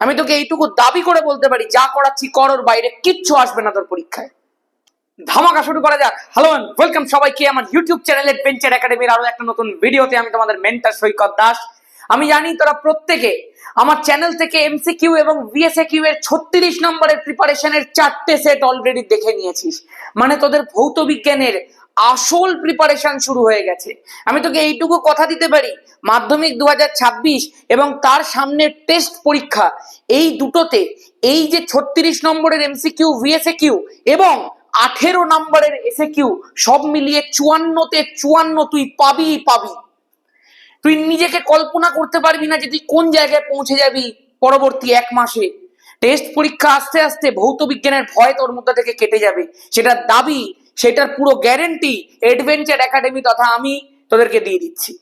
আমি তোকে এইটুকু দাবি করে বলতে পারি, যা করাচ্ছি কর, ওর বাইরে কিচ্ছু আসবে না তোর পরীক্ষায়। ধামাকা শুরু করা যাক। হ্যালো ওয়েলকাম সবাইকে আমার ইউটিউব চ্যানেলে পেঞ্চার একাডেমির আরও একটা নতুন ভিডিওতে আমি তোমাদের মেন্টার সৈকত দাস। আমি জানি তোরা প্রত্যেকে আমার চ্যানেল থেকে এমসিকিউ এবং ভিএসএকিউ এর ছত্রিশ নম্বরের প্রিপারেশনের চারটে সেট অলরেডি দেখে নিয়েছিস। মানে তোদের ভৌত বিজ্ঞানের আসল প্রিপারেশন শুরু হয়ে গেছে। আমি তোকে এইটুকু কথা দিতে পারি? মাধ্যমিক দুহাজার ছাব্বিশ এবং তার সামনে টেস্ট পরীক্ষা। এই দুটোতে এই যে ছত্রিশ নম্বরের এমসিকিউ ভিএসএকিউ এবং আঠেরো নম্বরের এসে কিউ সব মিলিয়ে চুয়ান্নতে চুয়ান্ন তুই পাবি পাবি। তুই নিজেকে কল্পনা করতে পারবি না যে তুই কোন জায়গায় পৌঁছে যাবি পরবর্তী এক মাসে। টেস্ট পরীক্ষা আস্তে আস্তে ভৌত বিজ্ঞানের ভয় তোর মধ্যে থেকে কেটে যাবে। সেটার দাবি সেটার পুরো গ্যারেন্টি এডভেঞ্চার একাডেমি তথা আমি তোদেরকে দিয়ে দিচ্ছি।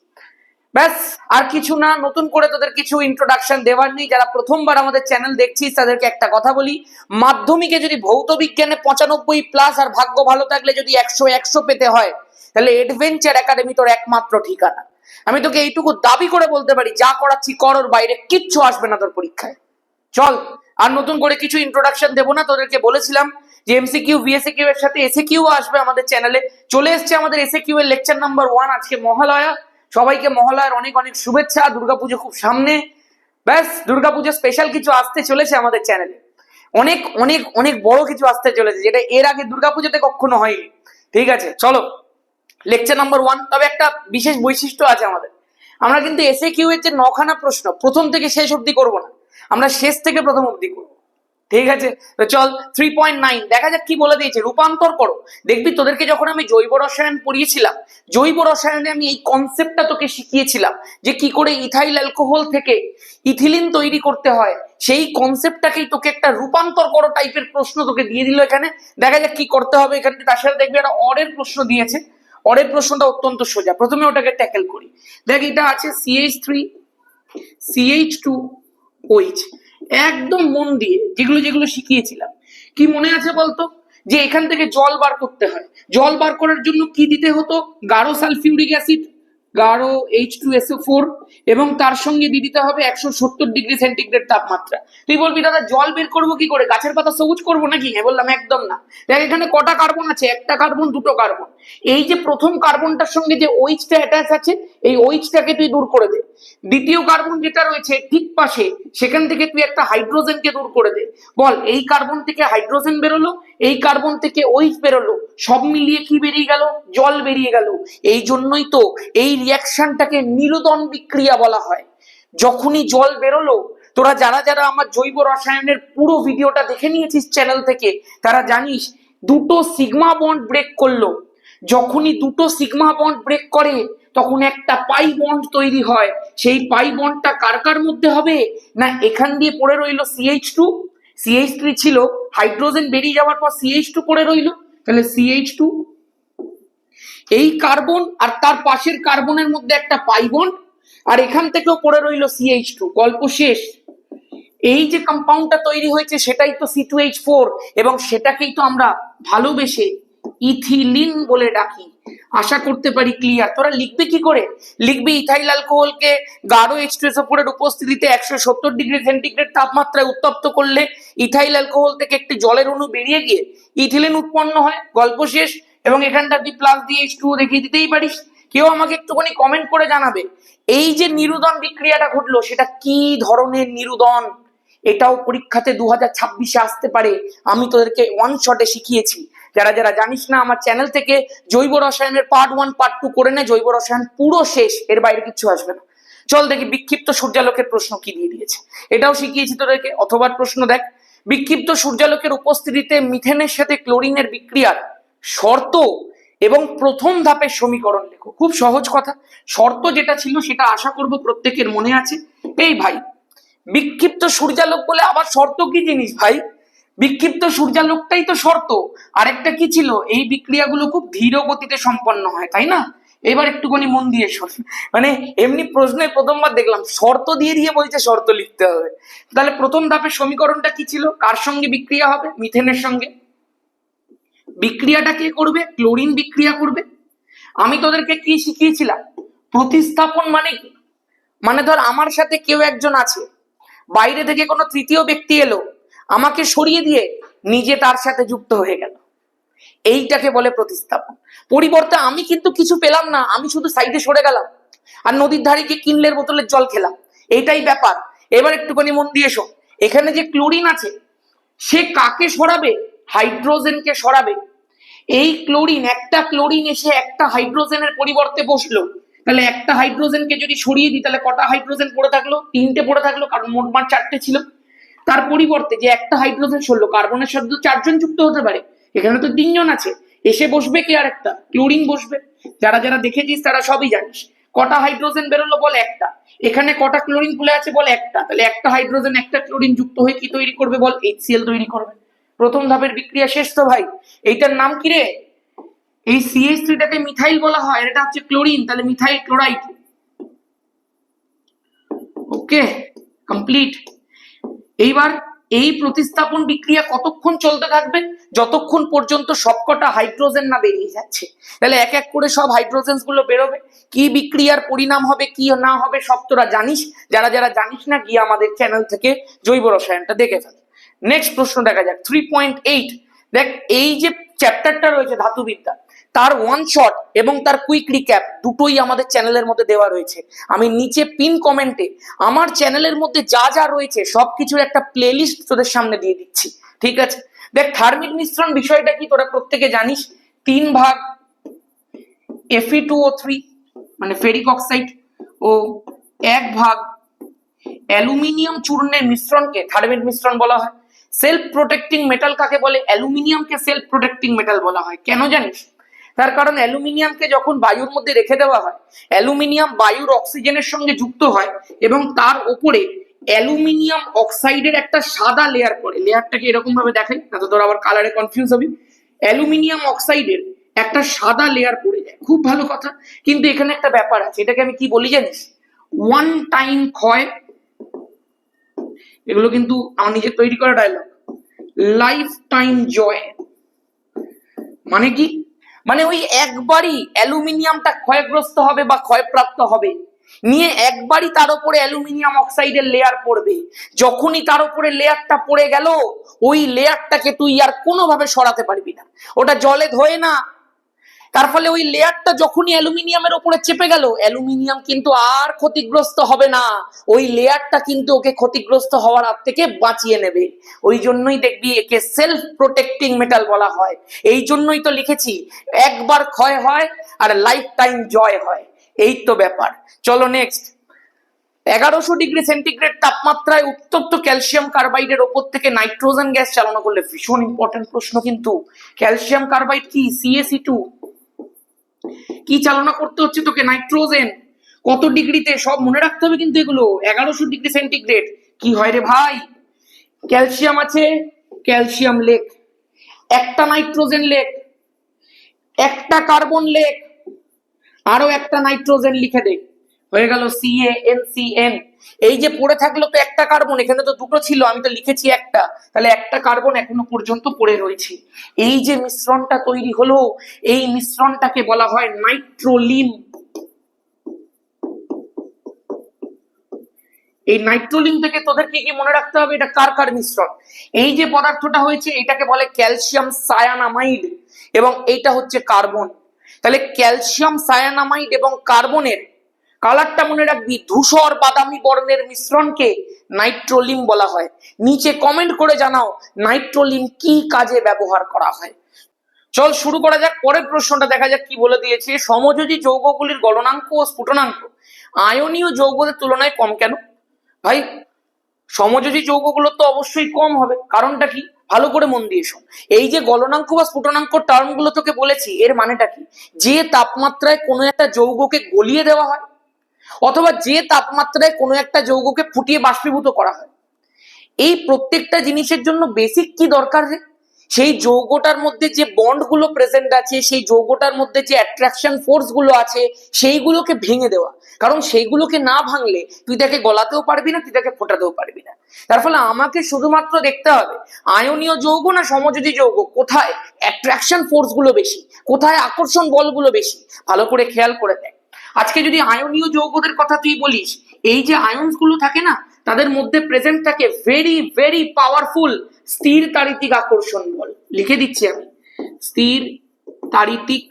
ব্যাস, আর কিছু না, নতুন করে তোদের কিছু ইন্ট্রোডাকশন দেওয়ার নেই। যারা প্রথমবার আমাদের চ্যানেল দেখছিস, তাদেরকে একটা কথা বলি। মাধ্যমিকে যদি ভৌত বিজ্ঞানে পঁচানব্বই প্লাস আর ভাগ্য ভালো থাকলে যদি একশো একশো পেতে হয়, তাহলে এডভেঞ্চার একাডেমি তোর একমাত্র ঠিকানা। আমি তোকে এইটুকু দাবি করে বলতে পারি, যা করাচ্ছি কর, ওর বাইরে কিচ্ছু আসবে না তোর পরীক্ষায়। চল, আর নতুন করে কিছু ইন্ট্রোডাকশন দেবো না, তোদেরকে বলেছিলাম যে এমসিকিউ ভিএসএকিউ এর সাথে এসএকিউ আসবে আমাদের চ্যানেলে চলে আমাদের এর লেকচার নাম্বার ওয়ান মহালয়া। সবাইকে মহালয়ার অনেক অনেক শুভেচ্ছা। দুর্গাপুজো খুব সামনে। ব্যাস স্পেশাল কিছু আসতে চলেছে আমাদের চ্যানেলে অনেক অনেক অনেক বড় কিছু আসতে চলেছে, যেটা এর আগে দুর্গাপুজোতে কখনো হয়নি। ঠিক আছে, চলো। লেকচার নাম্বার ওয়ান তবে একটা বিশেষ বৈশিষ্ট্য আছে আমাদের। আমরা কিন্তু এসে কিউ এর যে নখানা প্রশ্ন, প্রথম থেকে শেষ অবধি করব না। আমরা শেষ থেকে প্রথম অবধি করব। ঠিক আছে? তো চল থ্রি পয়েন্ট নাইন দেখা যাক কি বলে দিয়েছে। রূপান্তর করো। দেখবি, তোদেরকে যখন আমি জৈব রসায়ন পড়িয়েছিলাম, জৈব রসায়নে আমি এই কনসেপ্টটা তোকে শিখিয়েছিলাম, যে কি করে ইথাইল অ্যালকোহল থেকে ইথিলিন তৈরি করতে হয়, সেই কনসেপ্টটাকেই তোকে একটা রূপান্তর করো টাইপের প্রশ্ন তোকে দিয়ে দিল এখানে। দেখা যাক কি করতে হবে এখানে তার সাথে দেখবি একটা অরের প্রশ্ন দিয়েছে। অরের প্রশ্নটা অত্যন্ত সোজা। প্রথমে ওটাকে ট্যাকেল করি। দেখ, এটা আছে CH three CH two OH একদম মন দিয়ে যেগুলো যেগুলো শিখিয়েছিলাম। কি মনে আছে বলতো? যে এখান থেকে জল বার করতে হয়। জল বার করার জন্য কি দিতে হতো? গাঢ় সালফিউরিক অ্যাসিড গাঢ় এইচ টু এসও ফোর এবং তার সঙ্গে দিয়ে দিতে হবে একশো সত্তর ডিগ্রি সেন্টিগ্রেড তাপমাত্রা। তুই বলবি, দাদা, জল বের করব কি করে? গাছের পাতা সবুজ করব নাকি? হ্যাঁ বললাম, একদম না। দেখ, এখানে কটা কার্বন আছে? একটা কার্বন, দুটো কার্বন। এই যে প্রথম কার্বনটার সঙ্গে যে ওইচটা অ্যাটাচ আছে, এই ওইচটাকে তুই দূর করে দে। দ্বিতীয় কার্বন যেটা রয়েছে, ঠিক পাশে, সেখান থেকে তুই একটা হাইড্রোজেনকে দূর করে দে। বল, এই কার্বন থেকে হাইড্রোজেন বেরোলো, এই কার্বন থেকে ওইচ বেরোলো। সব মিলিয়ে কি বেরিয়ে গেল? জল বেরিয়ে গেল। এই জন্যই তো এই রিয়াকশনটাকে নিরোদন বিক্রিয়া বলা হয়। যখনই জল বেরোলো, তোরা যারা যারা আমার জৈব রসায়নের পুরো ভিডিওটা দেখে নিয়েছিস চ্যানেল থেকে, তারা জানিস, দুটো সিগমা বন্ড ব্রেক করল। যখনই দুটো সিগমা বন্ড ব্রেক করে তখন একটা পাই বন্ড তৈরি হয়। সেই পাই বন্ডটা কার কার মধ্যে হবে? না এখান দিয়ে পড়ে রইল সিএইচ টু সিএইচ থ্রি ছিল হাইড্রোজেন বেরিয়ে যাওয়ার পর সিএইচ টু পড়ে রইল? তাহলে সিএইচ টু এই কার্বন আর তার পাশের কার্বনের মধ্যে একটা পাই বন্ড আর এখান থেকেও পড়ে রইল সিএইচ টু গল্প শেষ। এই যে কম্পাউন্ডটা তৈরি হয়েছে সেটাই তো সি টু এইচ ফোর এবং সেটাকেই তো আমরা ভালোবেসে ইথিলিন বলে ডাকি। আশা করতে পারি ক্লিয়ার তোরা লিখবি কি করে? লিখবি ইথাইল অ্যালকোহলকে গাঢ় এর উপস্থিতিতে একশো সত্তর ডিগ্রি সেন্টিগ্রেড তাপমাত্রায় উত্তপ্ত করলে ইথাইল অ্যালকোহল থেকে একটি জলের অণু বেরিয়ে গিয়ে ইথিলিন উৎপন্ন হয়। গল্প শেষ। এবং এখানটা তুই প্লাস দিয়ে এইচ টু দেখিয়ে দিতেই পারিস। কেউ আমাকে একটুখানি কমেন্ট করে জানাবে, এই যে নিরুদন বিক্রিয়াটা ঘটলো, সেটা কি ধরনের নিরুদন? এটাও পরীক্ষাতে দু হাজার ছাব্বিশে আসতে পারে। আমি তোদেরকে ওয়ান শটে শিখিয়েছি। যারা যারা জানিস না, আমার চ্যানেল থেকে জৈব রসায়নের পার্ট ওয়ান পার্ট টু করে নে, জৈব রসায়ন পুরো শেষ, এর বাইরে কিছু আসবে না। চল দেখি বিক্ষিপ্ত সূর্যালোকের প্রশ্ন কি দিয়ে দিয়েছে। এটাও শিখিয়েছি তোদেরকে অথবা প্রশ্ন দেখ। বিক্ষিপ্ত সূর্যালোকের উপস্থিতিতে মিথেনের সাথে ক্লোরিনের বিক্রিয়ার শর্ত এবং প্রথম ধাপের সমীকরণ লেখো। খুব সহজ কথা। শর্ত যেটা ছিল সেটা আশা করব প্রত্যেকের মনে আছে। এই ভাই, বিক্ষিপ্ত সূর্যালোক বলে আবার শর্ত কি জিনিস ভাই? বিক্ষিপ্ত সূর্যালোকটাই তো শর্ত। আরেকটা কি ছিল? এই বিক্রিয়াগুলো খুব ধীর গতিতে সম্পন্ন হয়, তাই না? এবার একটুখানি মন দিয়ে শোন। মানে এমনি প্রশ্নে প্রথমবার দেখলাম, শর্ত দিয়ে দিয়ে বলছে শর্ত লিখতে হবে। তাহলে প্রথম ধাপের সমীকরণটা কি ছিল? কার সঙ্গে বিক্রিয়া হবে? মিথেনের সঙ্গে। বিক্রিয়াটা কে করবে? ক্লোরিন বিক্রিয়া করবে। আমি তোদেরকে কি শিখিয়েছিলাম? প্রতিস্থাপন মানে কি? মানে ধর আমার সাথে কেউ একজন আছে, বাইরে থেকে কোনো তৃতীয় ব্যক্তি এলো আমাকে সরিয়ে দিয়ে নিজে তার সাথে যুক্ত হয়ে গেল। এইটাকে বলে প্রতিস্থাপন। পরিবর্তে আমি কিন্তু কিছু পেলাম না, আমি শুধু সাইডে সরে গেলাম আর নদীর ধারে গিয়ে কিনলের বোতলের জল খেলাম। এটাই ব্যাপার। এবার একটুখানি মন দিয়ে এসো এখানে যে ক্লোরিন আছে, সে কাকে সরাবে? হাইড্রোজেনকে সরাবে। এই ক্লোরিন, একটা ক্লোরিন এসে একটা হাইড্রোজেনের পরিবর্তে বসল। তাহলে একটা হাইড্রোজেনকে যদি সরিয়ে দিই, তাহলে কটা হাইড্রোজেন পড়ে থাকল? তিনটে পড়ে থাকল, কারণ মোট মার চারটে ছিল। তার পরিবর্তে যে একটা হাইড্রোজেন সরলো, কার্বনের সাথে চারজন যুক্ত হতে পারে, এখানে তো তিনজন আছে, এসে বসবে কি আর একটা? ক্লোরিন বসবে। যারা যারা দেখেছিস তারা সবই জানিস। কটা হাইড্রোজেন বেরোলো বলে একটা। এখানে কটা ক্লোরিন খুলে আছে বলে একটা। তাহলে একটা হাইড্রোজেন, একটা ক্লোরিন যুক্ত হয়ে কি তৈরি করবে বল? এইচসিএল তৈরি করবে। প্রথম ধাপের বিক্রিয়া শেষ তো ভাই। এইটার নাম কি রে? এই সিএইচ থ্রিটাকে মিথাইল বলা হয় এটা হচ্ছে ক্লোরিন। তাহলে মিথাইল ক্লোরাইড। ওকে কমপ্লিট এইবার এই প্রতিস্থাপন বিক্রিয়া কতক্ষণ চলতে থাকবে? যতক্ষণ পর্যন্ত সবকটা হাইড্রোজেন না বেরিয়ে যাচ্ছে। তাহলে এক এক করে সব হাইড্রোজেনগুলো বেরোবে। কি বিক্রিয়ার পরিণাম হবে, কি না হবে, সব তোরা জানিস। যারা যারা জানিস না, গিয়ে আমাদের চ্যানেল থেকে জৈব রসায়নটা দেখে ফেল। নেক্সট প্রশ্ন দেখা যাক। থ্রি পয়েন্ট এইট দেখ, এই যে চ্যাপ্টারটা রয়েছে ধাতুবিদ্যা তার ওয়ান শট এবং তার কুইক রিক্যাপ দুটোই আমাদের চ্যানেলের মধ্যে দেওয়া রয়েছে। আমি নিচে পিন কমেন্টে আমার চ্যানেলের মধ্যে যা যা রয়েছে সবকিছুর একটা প্লেলিস্ট তোদের সামনে দিয়ে দিচ্ছি, ঠিক আছে? দেখ থার্মিক মিশ্রণ বিষয়টা কি তোরা প্রত্যেকে জানিস? তিন ভাগ এফি টু ও থ্রি মানে ফেরিক অক্সাইড ও এক ভাগ অ্যালুমিনিয়াম চূর্ণের মিশ্রণকে থার্মিক মিশ্রণ বলা হয় সেলফ প্রোটেক্টিং মেটাল কাকে বলে? অ্যালুমিনিয়ামকে সেলফ প্রোটেক্টিং মেটাল বলা হয়। কেন জানিস? তার কারণ অ্যালুমিনিয়ামকে যখন বায়ুর মধ্যে রেখে দেওয়া হয়, অ্যালুমিনিয়াম বায়ুর অক্সিজেনের সঙ্গে যুক্ত হয় এবং তার ওপরে অ্যালুমিনিয়াম অক্সাইডের একটা সাদা লেয়ার পড়ে। লেয়ারটাকে এরকম ভাবে দেখাই? না তো তোর আবার কালারে কনফিউজ হবি। অ্যালুমিনিয়াম অক্সাইডের একটা সাদা লেয়ার পড়ে যায়। খুব ভালো কথা। কিন্তু এখানে একটা ব্যাপার আছে। এটাকে আমি কি বলি জানিস? ওয়ান টাইম ক্ষয়, এগুলো কিন্তু আমার নিজের তৈরি করা ডায়লগ লাইফ টাইম জয় মানে কি? মানে ওই একবারই অ্যালুমিনিয়ামটা ক্ষয়গ্রস্ত হবে বা ক্ষয়প্রাপ্ত হবে। নিয়ে একবারই তার উপরে অ্যালুমিনিয়াম অক্সাইডের লেয়ার পড়বে। যখনই তার উপরে লেয়ারটা পড়ে গেল, ওই লেয়ারটাকে তুই আর কোনোভাবে সরাতে পারবি না। ওটা জলে ধোয় না তার ফলে ওই লেয়ারটা যখনই অ্যালুমিনিয়ামের উপরে চেপে গেল, অ্যালুমিনিয়াম কিন্তু আর ক্ষতিগ্রস্ত হবে না। ওই লেয়ারটা কিন্তু ওকে ক্ষতিগ্রস্ত হওয়ার হাত থেকে বাঁচিয়ে নেবে। ওই জন্যই দেখবি একে সেলফ প্রোটেক্টিং মেটাল বলা হয়। এই জন্যই তো লিখেছি, একবার ক্ষয় হয় আর লাইফ টাইম জয় হয়। এই তো ব্যাপার। চলো নেক্সট এগারোশো ডিগ্রি সেন্টিগ্রেড তাপমাত্রায় উত্তপ্ত ক্যালসিয়াম কার্বাইডের ওপর থেকে নাইট্রোজেন গ্যাস চালনা করলে ভীষণ ইম্পর্টেন্ট প্রশ্ন কিন্তু। ক্যালসিয়াম কার্বাইড কি? সিএসি টু কি চালনা করতে হচ্ছে তোকে? নাইট্রোজেন। কত ডিগ্রিতে? সব মনে রাখতে হবে কিন্তু এগুলো। এগারোশো ডিগ্রি সেন্টিগ্রেড। কি হয় রে ভাই? ক্যালসিয়াম আছে, ক্যালসিয়াম লেক। একটা নাইট্রোজেন লেক। একটা কার্বন লেক। আরও একটা নাইট্রোজেন লিখে দে। হয়ে গেল সিএ এন সি এন এই যে পড়ে থাকল তো একটা কার্বন এখানে তো দুটো ছিল, আমি তো লিখেছি একটা। তাহলে একটা কার্বন এখনও পর্যন্ত পড়ে রয়েছে। এই যে মিশ্রণটা তৈরি হলো, এই মিশ্রণটাকে বলা হয় নাইট্রোলিন। এই নাইট্রোলিন থেকে তোদের কি কি মনে রাখতে হবে? এটা কার কার মিশ্রণ? এই যে পদার্থটা হয়েছে, এটাকে বলে ক্যালসিয়াম সায়ানামাইড এবং এইটা হচ্ছে কার্বন। তাহলে ক্যালসিয়াম সায়ানামাইড এবং কার্বনের কালারটা মনে রাখবি, ধূসর বাদামি বর্ণের মিশ্রণকে নাইট্রোলিম বলা হয়। নিচে কমেন্ট করে জানাও, নাইট্রোলিম কি কাজে ব্যবহার করা হয়? চল শুরু করা যাক, পরের প্রশ্নটা দেখা যাক কি বলে দিয়েছে। সমযোজী যৌগগুলির গলনাঙ্ক ও স্ফুটনাঙ্ক। আয়নীয় যৌগদের তুলনায় কম কেন? ভাই, সমযোজী যৌগগুলো তো অবশ্যই কম হবে। কারণটা কি? ভালো করে মন দিয়ে শোন। এই যে গলনাঙ্ক বা স্ফুটনাঙ্ক টার্মগুলো তোকে বলেছি, এর মানেটা কি? যে তাপমাত্রায় কোনো একটা যৌগকে গলিয়ে দেওয়া হয় অথবা যে তাপমাত্রায় কোনো একটা যৌগকে ফুটিয়ে বাষ্পীভূত করা হয়। এই প্রত্যেকটা জিনিসের জন্য বেসিক কি দরকার রে? সেই যৌগটার মধ্যে যে বন্ডগুলো প্রেজেন্ট আছে, সেই যৌগটার মধ্যে যে অ্যাট্রাকশন ফোর্সগুলো আছে, সেইগুলোকে ভেঙে দেওয়া। কারণ সেইগুলোকে না ভাঙলে তুই তাকে গলাতেও পারবি না, তুই তাকে ফোটাতেও পারবি না। তার ফলে আমাকে শুধুমাত্র দেখতে হবে, আয়নীয় যৌগ না সমযোজী যৌগ? কোথায় অ্যাট্রাকশন ফোর্সগুলো বেশি? কোথায় আকর্ষণ বলগুলো বেশি? ভালো করে খেয়াল করে দেখ। আজকে যদি আয়নীয় যৌগদের কথা তুই বলিস, এই যে আয়নগুলো থাকে না, তাদের মধ্যে প্রেজেন্ট থাকে ভেরি ভেরি পাওয়ারফুল স্থির তারিতিক আকর্ষণ বল। লিখে দিচ্ছি আমি। স্থির তারিতিক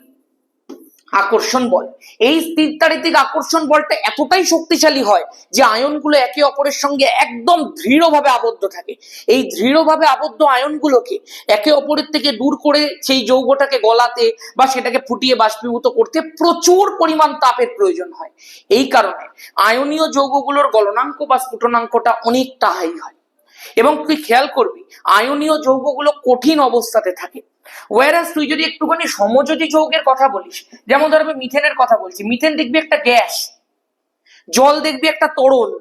আকর্ষণ বল। এই স্থিরতারিতিক আকর্ষণ বলটা এতটাই শক্তিশালী হয় যে আয়নগুলো একে অপরের সঙ্গে একদম দৃঢ়ভাবে আবদ্ধ থাকে। এই দৃঢ়ভাবে আবদ্ধ আয়নগুলোকে একে অপরের থেকে দূর করে সেই যৌগটাকে গলাতে বা সেটাকে ফুটিয়ে বাষ্পীভূত করতে প্রচুর পরিমাণ তাপের প্রয়োজন হয়। এই কারণে আয়নীয় যৌগগুলোর গলনাঙ্ক বা স্ফুটনাঙ্কটা অনেকটা হাই হয়। এবং তুই খেয়াল করবি, আয়নীয় যৌগগুলো কঠিন অবস্থাতে থাকে। ওয়ারাস তুই যদি একটুখানি সমযোজী যৌগের কথা বলিস, যেমন ধর আমি মিথেনের কথা বলছি মিথেন দেখবি একটা গ্যাস, জল দেখবি একটা তরল।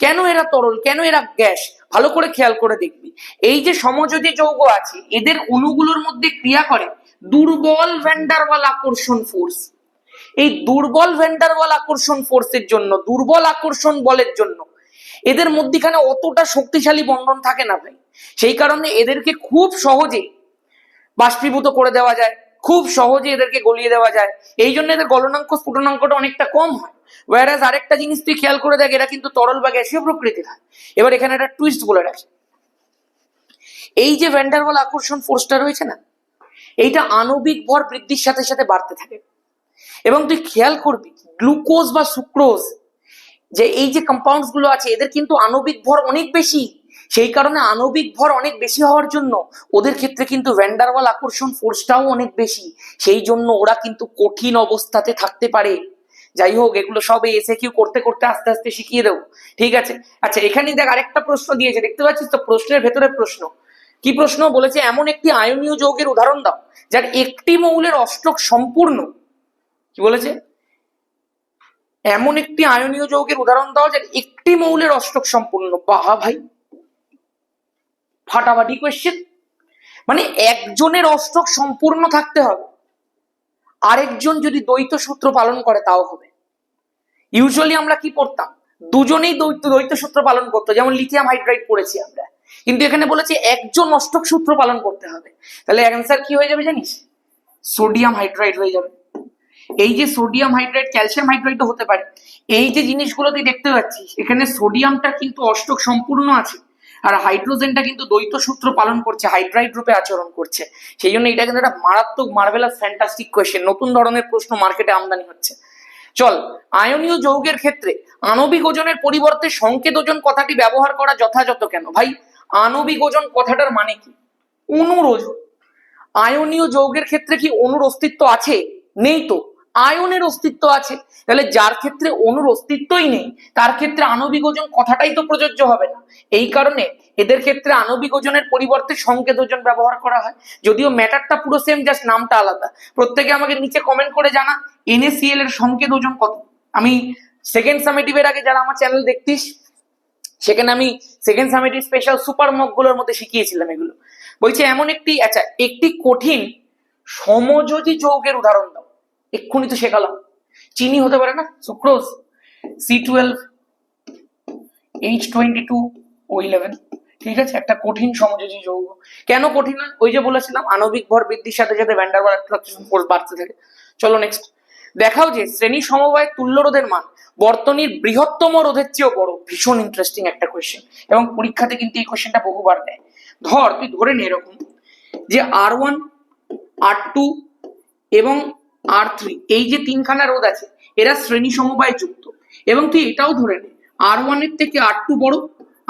কেন এরা তরল? কেন এরা গ্যাস? ভালো করে খেয়াল করে দেখবি। এই যে সমযোজী যৌগ আছে, এদের অণুগুলোর মধ্যে ক্রিয়া করে দুর্বল ভ্যান্ডারওয়াল আকর্ষণ ফোর্স এই দুর্বল ভ্যান্ডারওয়াল আকর্ষণ ফোর্সের জন্য, দুর্বল আকর্ষণ বলের জন্য, এদের মধ্যিখানে অতটা শক্তিশালী বন্ধন থাকে না ভাই। সেই কারণে এদেরকে খুব সহজেই বাষ্পীভূত করে দেওয়া যায়। খুব সহজে এদেরকে গলিয়ে দেওয়া যায়। এই জন্য এদের গলনাঙ্ক, স্ফুটনাঙ্কটা অনেকটা কম হয়। ওয়ারাজ আরেকটা জিনিস তুই খেয়াল করে দেখ, এরা কিন্তু তরল বা গ্যাসীয় প্রকৃতির হয়। এবার এখানে একটা টুইস্ট বলে রাখি। এই যে ভ্যান্ডারওয়াল আকর্ষণ ফোর্সটা রয়েছে না, এইটা আণবিক ভর বৃদ্ধির সাথে সাথে বাড়তে থাকে। এবং তুই খেয়াল করবি গ্লুকোজ বা সুক্রোজ যে এই যে কম্পাউন্ডসগুলো আছে, এদের কিন্তু আণবিক ভর অনেক বেশি সেই কারণে আণবিক ভর অনেক বেশি হওয়ার জন্য ওদের ক্ষেত্রে কিন্তু ভ্যান্ডারওয়াল আকর্ষণ ফোর্সটাও অনেক বেশি। সেই জন্য ওরা কিন্তু কঠিন অবস্থাতে থাকতে পারে। যাই হোক, এগুলো সব এসে কিউ করতে করতে আস্তে আস্তে শিখিয়ে দেবো। ঠিক আছে? আচ্ছা এখানেই দেখ আরেকটা প্রশ্ন দিয়েছে। দেখতে পাচ্ছিস তো? প্রশ্নের ভেতরে প্রশ্ন। কি প্রশ্ন? বলেছে, এমন একটি আয়নীয় যৌগের উদাহরণ দাও, যার একটি মৌলের অষ্টক সম্পূর্ণ। কি বলেছে? এমন একটি আয়নীয় যৌগের উদাহরণ দাও, যার একটি মৌলের অষ্টক সম্পূর্ণ। বাহা, ভাই। ফাটাফাটি কোয়েশ্চেন মানে একজনের অষ্টক সম্পূর্ণ থাকতে হবে। আরেকজন যদি দ্বৈত সূত্র পালন করে, তাও হবে। ইউজুয়ালি আমরা কি পড়তাম? দুজনেই দ্বৈত দ্বৈত সূত্র পালন করতো। যেমন লিথিয়াম হাইড্রাইড পড়েছি আমরা। কিন্তু এখানে বলেছে একজন অষ্টক সূত্র পালন করতে হবে। তাহলে অ্যান্সার কি হয়ে যাবে জানিস? সোডিয়াম হাইড্রাইড হয়ে যাবে। এই যে সোডিয়াম হাইড্রাইড ক্যালসিয়াম হাইড্রাইডও হতে পারে। এই যে জিনিসগুলো তুই দেখতে পাচ্ছিস, এখানে সোডিয়ামটা কিন্তু অষ্টক সম্পূর্ণ আছে। আর হাইড্রোজেনটা কিন্তু দ্বৈত সূত্র পালন করছে, হাইড্রাইড রূপে আচরণ করছে। সেই জন্য এটা কিন্তু একটা মারাত্মক মার্ভেলাস ফ্যান্টাস্টিক কোয়েশ্চেন নতুন ধরনের প্রশ্ন মার্কেটে আমদানি হচ্ছে। চল, আয়নীয় যৌগের ক্ষেত্রে আণবিক ওজনের পরিবর্তে সংকেত ওজন কথাটি ব্যবহার করা যথাযথ কেন? ভাই, আণবিক ওজন কথাটার মানে কি? অণুর ওজন। আয়নীয় যৌগের ক্ষেত্রে কি অনুর অস্তিত্ব আছে? নেই তো। আয়নের অস্তিত্ব আছে। তাহলে যার ক্ষেত্রে অণুর অস্তিত্বই নেই, তার ক্ষেত্রে আণবিক ওজন কথাটাই তো প্রযোজ্য হবে না। এই কারণে এদের ক্ষেত্রে আণবিক ওজনের পরিবর্তে সংকেত ওজন ব্যবহার করা হয়। যদিও ম্যাটারটা পুরো সেম জাস্ট নামটা আলাদা। প্রত্যেকে আমাকে নিচে কমেন্ট করে জানা এনএসিএল এর সংকেত ওজন কত? আমি সেকেন্ড সামেটিভের আগে যারা আমার চ্যানেল দেখতিস, সেখানে আমি সেকেন্ড সামেটিভ স্পেশাল সুপার মকগুলোর মধ্যে শিখিয়েছিলাম এগুলো। বলছে, এমন একটি আচ্ছা একটি কঠিন সমযোজী যৌগের উদাহরণ দাও। এক্ষুনি তো শেখালাম। চিনি হতে পারে না? Sucrose C twelve H twenty two O eleven ঠিক আছে? একটা কঠিন সমযোজী যৌগ। কেন কঠিন ওই যে বলেছিলাম, আণবিক ভর বৃদ্ধির সাথে সাথে ফোর্স বাড়তে থাকে। চলো নেক্সট দেখাও যে শ্রেণি সমবায় তুল্য রোধের মান বর্তনীর বৃহত্তম রোধের চেয়েও বড়। ভীষণ ইন্টারেস্টিং একটা কোয়েশ্চেন এবং পরীক্ষাতে কিন্তু এই কোয়েশ্চেনটা বহুবার দেয়। ধর, তুই ধরে নে এরকম যে আর ওয়ান আর টু এবং আর থ্রি এই যে তিনখানা রোধ আছে, এরা শ্রেণি সমবায় যুক্ত। এবং তুই এটাও ধরে নে আর ওয়ানের থেকে আর টু বড়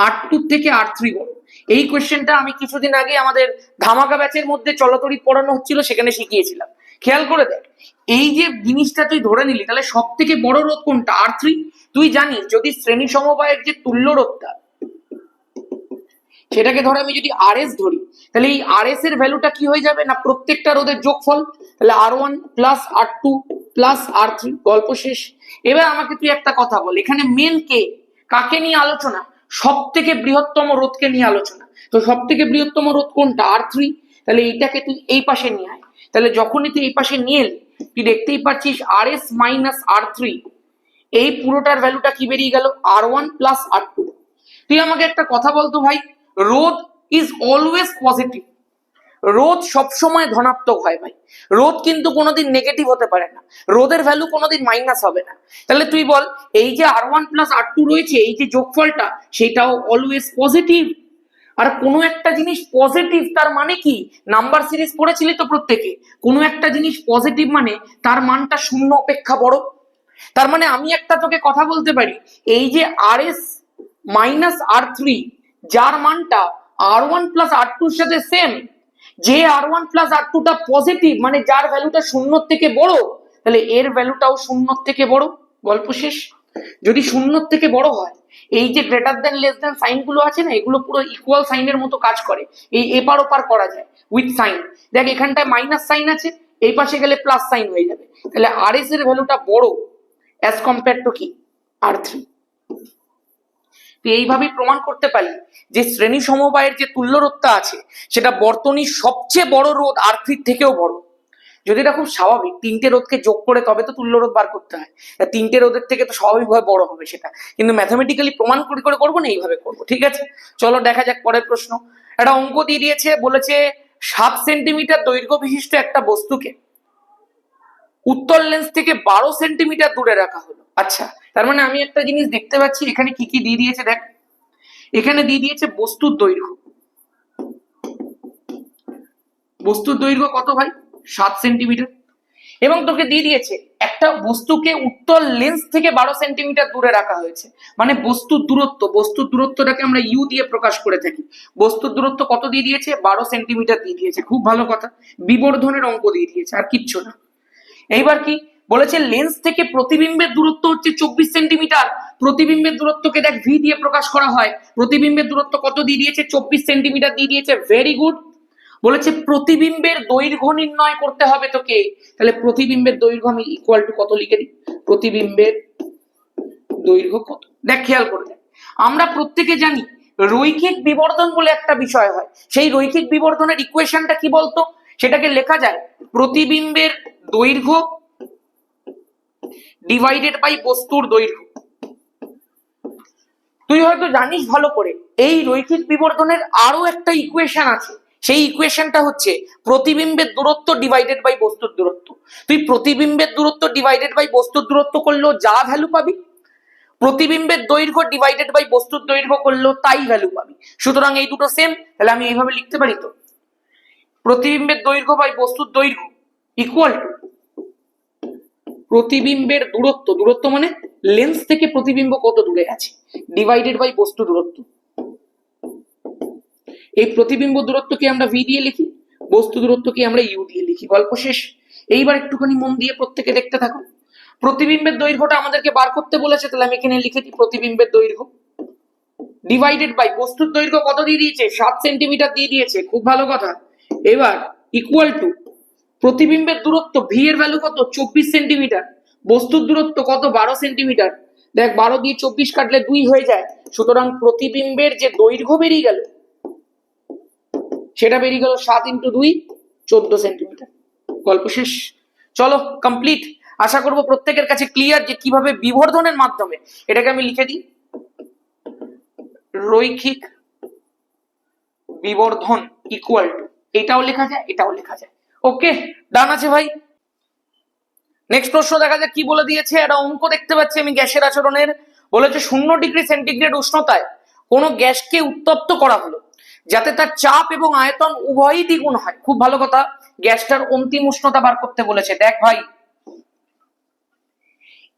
আর টু থেকে আর থ্রি বড়। এই কোয়েশ্চেনটা আমি কিছুদিন আগে আমাদের ধামাকা ব্যাচের মধ্যে চলতরি পড়ানো হচ্ছিল, সেখানে শিখিয়েছিলাম। খেয়াল করে দেখ, এই যে জিনিসটা তুই ধরে নিলি, তাহলে সব থেকে বড় রোধ কোনটা? আর থ্রি তুই জানিস, যদি শ্রেণি সমবায়ের যে তুল্য রোধটা সেটাকে ধরে আমি যদি আর এস ধরি, তাহলে এই আর এস এর ভ্যালুটা কি হয়ে যাবে? না প্রত্যেকটা রোধের যোগফল? তাহলে R one plus R two plus R three গল্প শেষ। এবার আমাকে তুই একটা কথা বল, এখানে মেন কে কাকে নিয়ে আলোচনা? সব থেকে বৃহত্তম রোধকে নিয়ে আলোচনা। তো সব থেকে বৃহত্তম রোধ কোনটা? আর থ্রি তাহলে এইটাকে তুই এই পাশে নিয়ে আয়। তাহলে যখনই তুই এই পাশে নিয়ে এলি, তুই দেখতেই পাচ্ছিস R S minus R three এই পুরোটার ভ্যালুটা কি বেরিয়ে গেল? R one plus R two তুই আমাকে একটা কথা বলতো ভাই। রোধ ইজ অলওয়েজ পজিটিভ রোদ সবসময় ধনাত্মক হয় ভাই। রোদ কিন্তু কোনোদিন নেগেটিভ হতে পারে না। রোদের ভ্যালু কোনোদিন মাইনাস হবে না। তাহলে তুই বল, এই যে R one plus R two রয়েছে, এই যে যোগফলটা, সেটাও অলওয়েজ পজিটিভ আর কোনো একটা জিনিস পজিটিভ তার মানে কি? নাম্বার সিরিজ পড়েছিলি তো প্রত্যেকে। কোনো একটা জিনিস পজিটিভ মানে তার মানটা শূন্য অপেক্ষা বড়। তার মানে আমি একটা তোকে কথা বলতে পারি। এই যে R S minus R three যার মানটা আর ওয়ান প্লাস আর টুর সাথে সেম যে আর ওয়ান প্লাস আর টুটা পজিটিভ মানে যার ভ্যালুটা শূন্যর থেকে বড়, তাহলে এর ভ্যালুটাও শূন্যর থেকে বড়। গল্প শেষ। যদি শূন্যর থেকে বড় হয়, এই যে গ্রেটার দেন লেস দেন সাইনগুলো আছে না, এগুলো পুরো ইকুয়াল সাইনের মতো কাজ করে। এই এপার ওপার করা যায় উইথ সাইন দেখ, এখানটায় মাইনাস সাইন আছে, এই পাশে গেলে প্লাস সাইন হয়ে যাবে। তাহলে আর এস এর ভ্যালুটা বড় অ্যাজ কম্পেয়ার টু কি? আর থ্রি তুই এইভাবেই প্রমাণ করতে পারি যে শ্রেণি সমবায়ের যে তুল্য রোধটা আছে, সেটা বর্তনীর সবচেয়ে বড় রোধ আর্থিক থেকেও বড়। যদি এটা খুব স্বাভাবিক, তিনটে রোধকে যোগ করে তবে তো তুল্য রোধ বার করতে হয়। তিনটে রোধের থেকে তো স্বাভাবিকভাবে বড় হবে সেটা। কিন্তু ম্যাথামেটিক্যালি প্রমাণ করে করে করব না, এইভাবে করব, ঠিক আছে? চলো দেখা যাক পরের প্রশ্ন। একটা অঙ্ক দিয়ে দিয়েছে, বলেছে, সাত সেন্টিমিটার দৈর্ঘ্য বিশিষ্ট একটা বস্তুকে উত্তর লেন্স থেকে বারো সেন্টিমিটার দূরে রাখা হলো। আচ্ছা তার মানে আমি একটা জিনিস দেখতে পাচ্ছি, এখানে কি কি দিয়ে দিয়েছে দেখ। এখানে দিয়ে দিয়েছে বস্তুর দৈর্ঘ্য। বস্তুর দৈর্ঘ্য কত ভাই? সাত সেন্টিমিটার। এবং তোকে দিয়ে দিয়েছে একটা বস্তুকে উত্তর লেন্স থেকে বারো সেন্টিমিটার দূরে রাখা হয়েছে। মানে বস্তুর দূরত্ব, বস্তুর দূরত্বটাকে আমরা ইউ দিয়ে প্রকাশ করে থাকি। বস্তুর দূরত্ব কত দিয়ে দিয়েছে? বারো সেন্টিমিটার দিয়ে দিয়েছে। খুব ভালো কথা। বিবর্ধনের অঙ্ক দিয়ে দিয়েছে, আর কিচ্ছু না। এইবার কি? বলেছে লেন্স থেকে প্রতিবিম্বের দূরত্ব হচ্ছে চব্বিশ সেন্টিমিটার প্রতিবিম্বের দূরত্বকে দেখ ভি দিয়ে প্রকাশ করা হয়। প্রতিবিম্বের দূরত্ব কত দিয়ে দিয়েছে? চব্বিশ সেন্টিমিটার দিয়ে দিয়েছে। ভেরি গুড বলেছে, প্রতিবিম্বের দৈর্ঘ্য নির্ণয় করতে হবে তোকে। তাহলে প্রতিবিম্বের দৈর্ঘ্য আমি ইকুয়াল টু কত লিখে দিই? প্রতিবিম্বের দৈর্ঘ্য কত? দেখ, খেয়াল করে দেখ। আমরা প্রত্যেকে জানি, রৈখিক বিবর্ধন বলে একটা বিষয় হয়। সেই রৈখিক বিবর্ধনের ইকুয়েশনটা কি বলতো? সেটাকে লেখা যায়, প্রতিবিম্বের দৈর্ঘ্য ডিভাইডেড বাই বস্তুর দৈর্ঘ্য। তুই হয়তো জানিস ভালো করে, এই রৈখিক বিবর্ধনের আরও একটা ইকুয়েশন আছে। সেই ইকুয়েশনটা হচ্ছে প্রতিবিম্বের দূরত্ব ডিভাইডেড বাই বস্তুর দূরত্ব। তুই প্রতিবিম্বের দূরত্ব ডিভাইডেড বাই বস্তুর দূরত্ব করলেও যা ভ্যালু পাবি, প্রতিবিম্বের দৈর্ঘ্য ডিভাইডেড বাই বস্তুর দৈর্ঘ্য করলেও তাই ভ্যালু পাবি। সুতরাং এই দুটো সেম তাহলে আমি এইভাবে লিখতে পারি তো? প্রতিবিম্বের দৈর্ঘ্য বাই বস্তুর দৈর্ঘ্য ইকুয়াল টু প্রতিবিম্বের দূরত্ব দূরত্ব মানে লেন্স থেকে প্রতিবিম্ব কত দূরে আছে? ডিভাইডেড বাই বস্তু দূরত্ব। এই প্রতিবিম্ব দূরত্বকে আমরা ভি দিয়ে লিখি, বস্তু দূরত্বকে আমরা ইউ দিয়ে লিখি। গল্প শেষ। এইবার একটুখানি মন দিয়ে প্রত্যেকে দেখতে থাকো। প্রতিবিম্বের দৈর্ঘ্যটা আমাদেরকে বার করতে বলেছে, তাহলে আমি এখানে লিখে দিই প্রতিবিম্বের দৈর্ঘ্য। ডিভাইডেড বাই বস্তুর দৈর্ঘ্য কত দিয়ে দিয়েছে? সাত সেন্টিমিটার দিয়ে দিয়েছে। খুব ভালো কথা। এবার ইকুয়াল টু প্রতিবিম্বের দূরত্ব ভি এর ভ্যালু কত? চব্বিশ সেন্টিমিটার বস্তুর দূরত্ব কত? বারো সেন্টিমিটার দেখ, বারো দিয়ে চব্বিশ কাটলে দুই হয়ে যায়। সুতরাং প্রতিবিম্বের যে দৈর্ঘ্য বেরিয়ে গেল, সেটা বেরিয়ে গেল সাত ইন্টু দুই, চোদ্দ সেন্টিমিটার গল্প শেষ। চলো কমপ্লিট আশা করব প্রত্যেকের কাছে ক্লিয়ার যে কীভাবে বিবর্ধনের মাধ্যমে, এটাকে আমি লিখে দিই। রৈখিক বিবর্ধন ইকুয়াল টু এটাও লেখা যায়, এটাও লেখা যায়। ওকে ডান আছে ভাই। নেক্সট প্রশ্ন দেখা যাক কি বলে দিয়েছে। একটা অঙ্ক দেখতে পাচ্ছি আমি গ্যাসের আচরণের। বলেছে শূন্য ডিগ্রি সেন্টিগ্রেড উষ্ণতায় কোনো গ্যাসকে উত্তপ্ত করা হলো, যাতে তার চাপ এবং আয়তন উভয়ই দ্বিগুণ হয়। খুব ভালো কথা, গ্যাসটার অন্তিম উষ্ণতা বার করতে বলেছে। দেখ ভাই,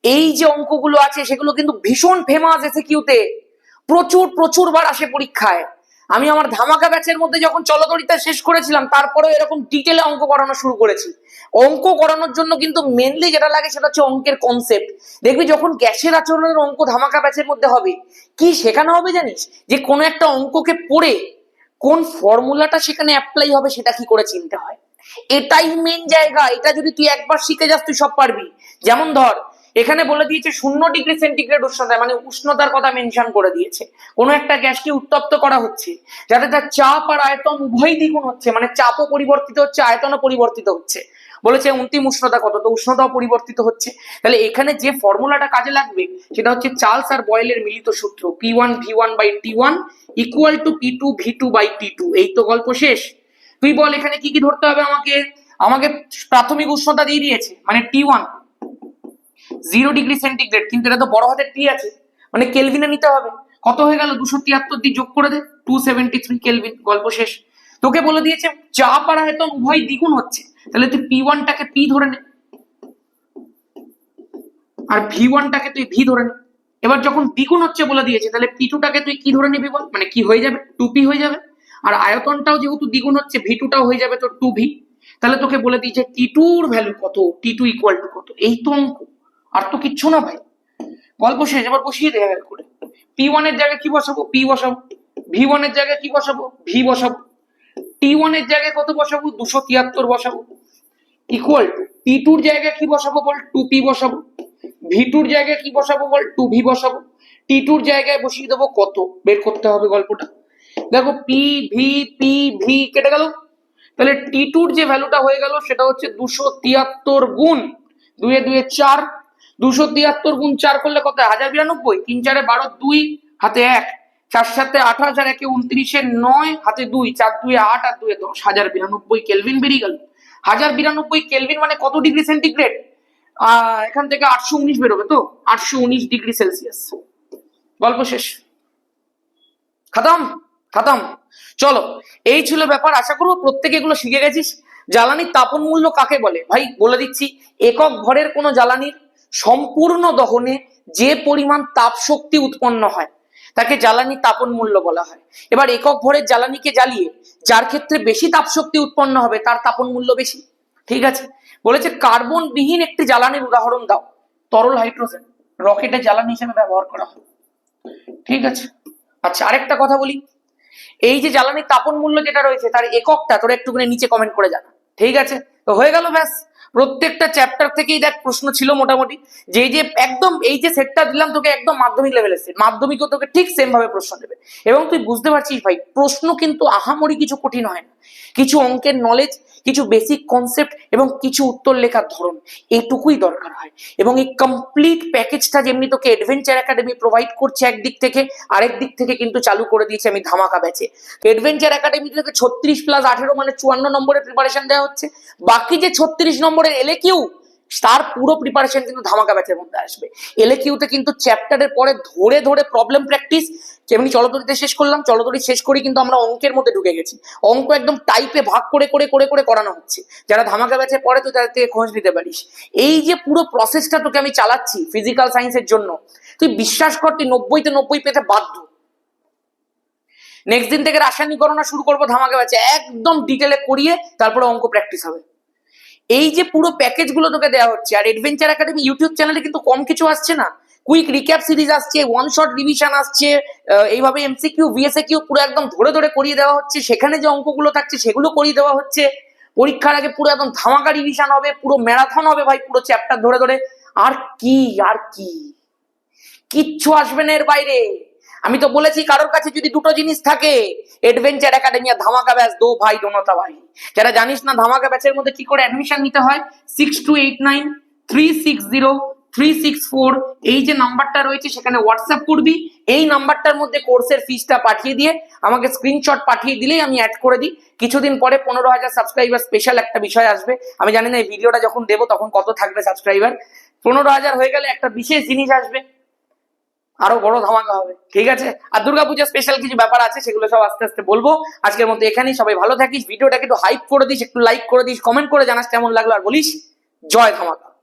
এই যে অঙ্কগুলো আছে, সেগুলো কিন্তু ভীষণ ফেমাস এসে কিউতে প্রচুর প্রচুর বার আসে পরীক্ষায়। আমি আমার ধামাকা ব্যাচের মধ্যে যখন চলতরিতা শেষ করেছিলাম, তারপরেও এরকম ডিটেলে অঙ্ক করানো শুরু করেছি। অঙ্ক করানোর জন্য কিন্তু মেনলি যেটা লাগে সেটা হচ্ছে অঙ্কের কনসেপ্ট দেখবি যখন গ্যাসের আচরণের অঙ্ক ধামাকা ব্যাচের মধ্যে হবে, কি শেখানো হবে জানিস? যে কোনো একটা অঙ্ককে পড়ে কোন ফর্মুলাটা সেখানে অ্যাপ্লাই হবে সেটা কি করে চিনতে হয়? এটাই মেন জায়গা। এটা যদি তুই একবার শিখে যাস, তুই সব পারবি। যেমন ধর এখানে বলে দিয়েছে শূন্য ডিগ্রি সেন্টিগ্রেড উষ্ণতায় মানে উষ্ণতার কথা মেনশন করে দিয়েছে। কোনো একটা গ্যাসকে উত্তপ্ত করা হচ্ছে? যাতে তার চাপ আর আয়তন উভয় দ্বিগুণ হচ্ছে মানে চাপও পরিবর্তিত হচ্ছে, আয়তনও পরিবর্তিত হচ্ছে। বলেছে অন্তিম উষ্ণতা কত? তো উষ্ণতাও পরিবর্তিত হচ্ছে। তাহলে এখানে যে ফর্মুলাটা কাজে লাগবে, সেটা হচ্ছে চার্লস আর বয়েলের মিলিত সূত্র P one V one by T one equal to P two V two by T two এই তো গল্প শেষ। তুই বল, এখানে কি কি ধরতে হবে আমাকে? আমাকে প্রাথমিক উষ্ণতা দিয়ে দিয়েছে মানে T one zero degree centigrade কিন্তু এটা তো বড় হাতের টি আছে। মানে কেলভিনে নিতে হবে। কত হয়ে গেল? দুশো তিয়াত্তর দিয়ে যোগ করে দে। টু সেভেন্টি থ্রি কেলভিন গল্প শেষ। তোকে বলে দিয়েছে চাপ আর আয়তন উভয় দ্বিগুণ হচ্ছে। তাহলে তুই পি ওয়ানটাকে পি ধরে নে। আর ভি ওয়ানটাকে তুই ভি ধরে নে। এবার যখন দ্বিগুণ হচ্ছে বলে দিয়েছে, তাহলে পি টুটাকে তুই কি ধরে নিবি বল? মানে কি হয়ে যাবে? টু পি হয়ে যাবে। আর আয়তনটাও যেহেতু দ্বিগুণ হচ্ছে ভি টুটাও হয়ে যাবে তোর টু ভি তাহলে তোকে বলে দিয়েছে টি টুর ভ্যালু কত? টি টু ইকুয়াল টু কত? এই তো অঙ্ক। আর তো কিচ্ছু না ভাই। গল্প শেষ, এবার বসিয়ে দেয় এক করে। পি ওয়ানের জায়গায় কি বসাবো? পি বসাবো। ভি ওয়ানের জায়গায় কি বসাবো? ভি বসাবো। টি ওয়ানের জায়গায় কত বসাবো? দুশো তিয়াত্তর বসাবো। ইকুয়াল টু পি টুর জায়গায় কি বসাবো বল? টু পি বসাবো। ভি টুর জায়গায় কি বসাবো বল? টু ভি বসাবো। টি টুর জায়গায় বসিয়ে দেবো কত? বের করতে হবে গল্পটা। দেখো পি ভি পি ভি কেটে গেল। তাহলে টি টুর যে ভ্যালুটা হয়ে গেল, সেটা হচ্ছে দুশো তিয়াত্তর গুণ দুয়ে দুয়ে চার। দুশো তিয়াত্তর গুণ চার করলে কত? হাজার বিরানব্বই। তিন চারে বারো, দুই, হাতে এক। চার সাথে আঠাশ আর একে উনত্রিশে নয়, হাতে দুই। চার দুই আট আর দুয়ে দশ। হাজার বিরানব্বই কেলভিন বেরিয়ে গেল। হাজার বিরানব্বই কেলভিন মানে কত ডিগ্রি সেন্টিগ্রেড? আহ এখান থেকে আটশো উনিশ বেরোবে তো? আটশো উনিশ ডিগ্রি সেলসিয়াস। গল্প শেষ। খাতাম? খাতাম। চলো, এই ছিল ব্যাপার। আশা করব প্রত্যেকে এগুলো শিখে গেছিস। জ্বালানির তাপন মূল্য কাকে বলে? ভাই, বলে দিচ্ছি, একক ঘরের কোনো জ্বালানির সম্পূর্ণ দহনে যে পরিমাণ তাপ শক্তি উৎপন্ন হয়, তাকে জ্বালানি তাপন মূল্য বলা হয়। এবার একক ভরের জ্বালানিকে জ্বালিয়ে যার ক্ষেত্রে বেশি তাপ শক্তি উৎপন্ন হবে, তার তাপন মূল্য বেশি। ঠিক আছে? বলেছে কার্বন বিহীন একটি জ্বালানির উদাহরণ দাও। তরল হাইড্রোজেন, রকেটে জ্বালানি হিসেবে ব্যবহার করা হয়। ঠিক আছে? আচ্ছা আরেকটা কথা বলি। এই যে জ্বালানির তাপন মূল্য যেটা রয়েছে, তার এককটা, তোরা একটুখানি নিচে কমেন্ট করে জানা। ঠিক আছে? তো হয়ে গেল ব্যাস। প্রত্যেকটা চ্যাপ্টার থেকেই দেখ প্রশ্ন ছিল মোটামুটি। যে এই যে একদম এই যে সেটটা দিলাম তোকে একদম মাধ্যমিক লেভেলের সেট মাধ্যমিকও তোকে ঠিক সেম ভাবে প্রশ্ন দেবে। এবং তুই বুঝতে পারছিস ভাই, প্রশ্ন কিন্তু আহামরি কিছু কঠিন হয় না। কিছু অঙ্কের নলেজ কিছু বেসিক কনসেপ্ট এবং কিছু উত্তর লেখার ধরন, এইটুকুই দরকার হয়। এবং এই কমপ্লিট প্যাকেজটা যেমনি তোকে অ্যাডভেঞ্চার একাডেমি প্রোভাইড করছে একদিক থেকে, আরেক দিক থেকে কিন্তু চালু করে দিয়েছে আমি ধামাকা ব্যাচে অ্যাডভেঞ্চার একাডেমি থেকে ছত্রিশ প্লাস আঠেরো মানে চুয়ান্ন নম্বরের প্রিপারেশন দেওয়া হচ্ছে। বাকি যে ছত্রিশ নম্বরের এলে কিউ তার পুরো প্রিপারেশন কিন্তু ধামাকা ব্যাচের মধ্যে আসবে। এলে কিউতে কিন্তু চ্যাপ্টারের পরে ধরে ধরে প্রবলেম প্র্যাকটিস যেমনি চলতরিতে শেষ করলাম, চলতরি শেষ করি কিন্তু আমরা অঙ্কের মধ্যে ঢুকে গেছি। অঙ্ক একদম টাইপে ভাগ করে করে করে করে করানো হচ্ছে। যারা ধামাকা ব্যাচে পড়ে তুই তাদের থেকে খোঁজ নিতে পারিস। এই যে পুরো প্রসেসটা তোকে আমি চালাচ্ছি ফিজিক্যাল সায়েন্সের জন্য, তুই বিশ্বাস কর তুই নব্বইতে নব্বই পেতে বাধ্য। নেক্সট দিন থেকে রাসায়নিক গণনা শুরু করব ধামাকা ব্যাচে একদম ডিটেলে করিয়ে তারপরে অঙ্ক প্র্যাকটিস হবে। এই যে পুরো প্যাকেজগুলো তোকে দেওয়া হচ্ছে, আর এডভেঞ্চার একাডেমি ইউটিউব চ্যানেলে কিন্তু কম কিছু আসছে না। কুইক রিক্যাপ সিরিজ আসছে ওয়ান শট রিভিশন আসছে এইভাবে এমসিকিউ ভিএসএ কিউ পুরো একদম ধরে ধরে করিয়ে দেওয়া হচ্ছে। সেখানে যে অঙ্কগুলো থাকছে সেগুলো করিয়ে দেওয়া হচ্ছে। পরীক্ষার আগে পুরো একদম ধামাকা রিভিশন হবে, পুরো ম্যারাথন হবে ভাই, পুরো চ্যাপ্টার ধরে ধরে। আর কি আর কি? কিচ্ছু আসবে না এর বাইরে। আমি তো বলেছি কারোর কাছে যদি দুটো জিনিস থাকে এডভেঞ্চার একাডেমি আর ধামাকা ব্যাচ দো ভাই দোনতা ভাই। যারা জানিস না, ধামাকা ব্যাচের মধ্যে কি করে অ্যাডমিশন নিতে হয়? Six two eight nine three six zero three six four এই যে নাম্বারটা রয়েছে, সেখানে হোয়াটসঅ্যাপ করবি। এই নাম্বারটার মধ্যে কোর্সের ফিসটা পাঠিয়ে দিয়ে, আমাকে স্ক্রিনশট পাঠিয়ে দিলেই আমি অ্যাড করে দিই। কিছুদিন পরে পনেরো হাজার সাবস্ক্রাইবার স্পেশাল একটা বিষয় আসবে। আমি জানি না, এই ভিডিওটা যখন দেবো, তখন কত থাকবে সাবস্ক্রাইবার পনেরো হাজার হয়ে গেলে একটা বিশেষ জিনিস আসবে। আরও বড় ধামাকা হবে। ঠিক আছে? আর দুর্গাপূজা স্পেশাল কিছু ব্যাপার আছে, সেগুলো সব আস্তে আস্তে বলব। আজকের মতো এখানেই সবাই ভালো থাকিস। ভিডিওটাকে একটু হাইপ করে দিস, একটু লাইক করে দিস কমেন্ট করে জানাস কেমন লাগল, আর বলিস, জয় ধামাকা।